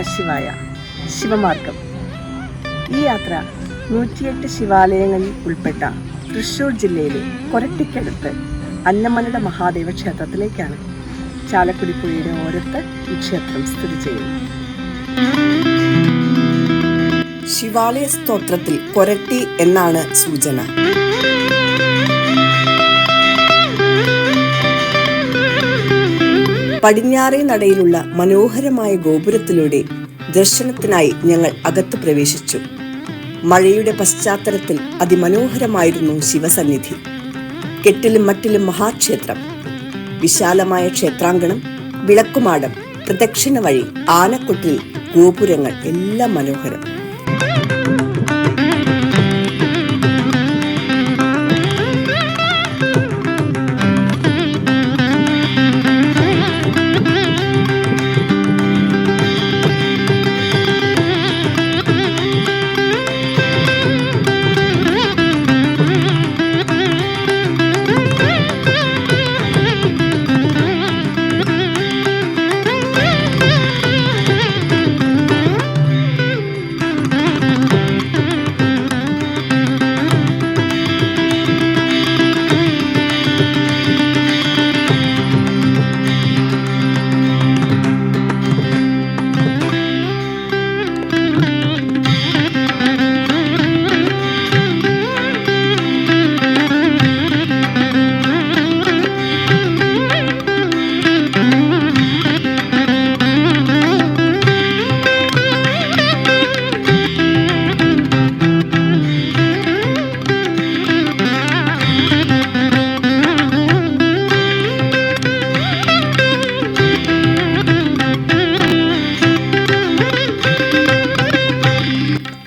നമശിവായ ശിവമാർഗം. ഈ യാത്ര നൂറ്റിയെട്ട് ശിവാലയങ്ങളിൽ ഉൾപ്പെട്ട തൃശൂർ ജില്ലയിലെ കൊരട്ടിക്കടുത്ത് അന്നമനയുടെ മഹാദേവ ക്ഷേത്രത്തിലേക്കാണ് ചാലക്കുടി പുഴയുടെ ഓരത്ത് ഈ ക്ഷേത്രം സ്ഥിതി ചെയ്യുന്നു ശിവാലയ സ്തോത്രത്തിൽ കൊരട്ടി എന്നാണ് സൂചന. പടിഞ്ഞാറേ നടയിലുള്ള മനോഹരമായ ഗോപുരത്തിലൂടെ ദർശനത്തിനായി ഞങ്ങൾ അകത്ത് പ്രവേശിച്ചു. മഴയുടെ പശ്ചാത്തലത്തിൽ അതിമനോഹരമായിരുന്നു ശിവസന്നിധി. കെട്ടിലും മട്ടിലും മഹാക്ഷേത്രം. വിശാലമായ ക്ഷേത്രാങ്കണം വിളക്കുമാടം പ്രദക്ഷിണ വഴി ആനക്കൊട്ടിൽ ഗോപുരങ്ങൾ എല്ലാം മനോഹരം.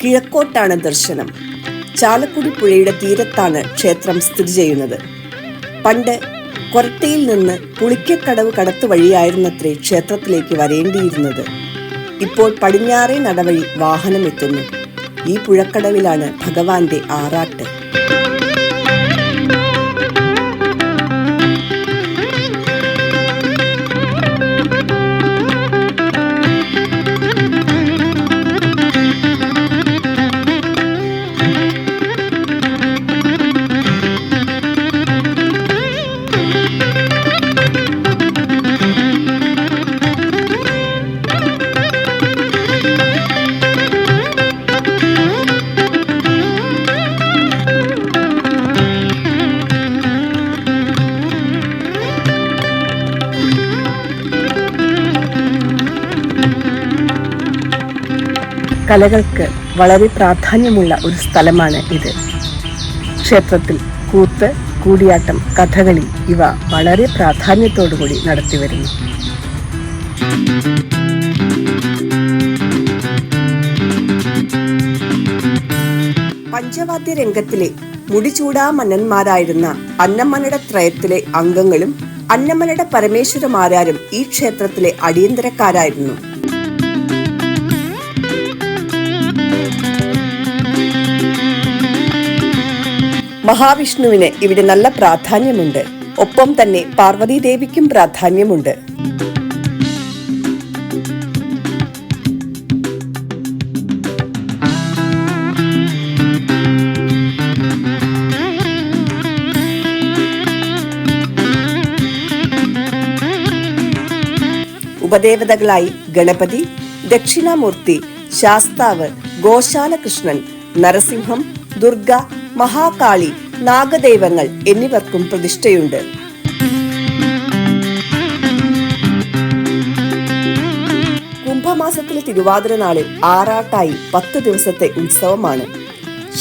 കിഴക്കോട്ടാണ് ദർശനം. ചാലക്കുടി പുഴയുടെ തീരത്താണ് ക്ഷേത്രം സ്ഥിതി ചെയ്യുന്നത്. പണ്ട് കൊരട്ടയിൽ നിന്ന് പുളിക്കക്കടവ് കടത്തു വഴിയായിരുന്നത്രേ ക്ഷേത്രത്തിലേക്ക് വരേണ്ടിയിരുന്നത്. ഇപ്പോൾ പടിഞ്ഞാറേ നടവഴി വാഹനം എത്തുന്നു ഈ പുഴക്കടവിലാണ് ഭഗവാന്റെ ആറാട്ട്. കലകൾക്ക് വളരെ പ്രാധാന്യമുള്ള ഒരു സ്ഥലമാണ് ഇത്. ക്ഷേത്രത്തിൽ കൂത്ത് കൂടിയാട്ടം കഥകളി ഇവ വളരെ പ്രാധാന്യത്തോടുകൂടി നടത്തിവരുന്നു പഞ്ചവാദ്യ രംഗത്തിലെ മുടിചൂടാ മന്നന്മാരായിരുന്ന അന്നമ്മനയുടെ ത്രയത്തിലെ അംഗങ്ങളും അന്നമ്മനയുടെ പരമേശ്വരമാരാരും ഈ ക്ഷേത്രത്തിലെ അടിയന്തരക്കാരായിരുന്നു. മഹാവിഷ്ണുവിന് ഇവിടെ നല്ല പ്രാധാന്യമുണ്ട്. ഒപ്പം തന്നെ പാർവതീദേവിക്കും പ്രാധാന്യമുണ്ട്. ഉപദേവതകളായി ഗണപതി ദക്ഷിണാമൂർത്തി ശാസ്താവ് ഗോശാലകൃഷ്ണൻ നരസിംഹം ദുർഗ മഹാകാളി നാഗദൈവങ്ങൾ എന്നിവർക്കും പ്രതിഷ്ഠയുണ്ട്. കുംഭമാസത്തിലെ തിരുവാതിര നാളിൽ ആറാട്ടായി പത്ത് ദിവസത്തെ ഉത്സവമാണ്.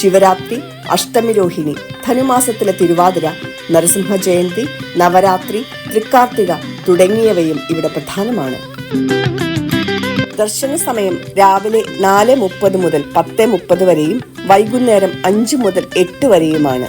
ശിവരാത്രി അഷ്ടമി രോഹിണി ധനുമാസത്തിലെ തിരുവാതിര നരസിംഹ ജയന്തി നവരാത്രി തൃക്കാർത്തിക തുടങ്ങിയവയും ഇവിടെ പ്രധാനമാണ്. ദർശന സമയം രാവിലെ നാല് മുപ്പത് മുതൽ പത്ത് മുപ്പത് വരെയും വൈകുന്നേരം അഞ്ച് മുതൽ എട്ട് വരെയുമാണ്.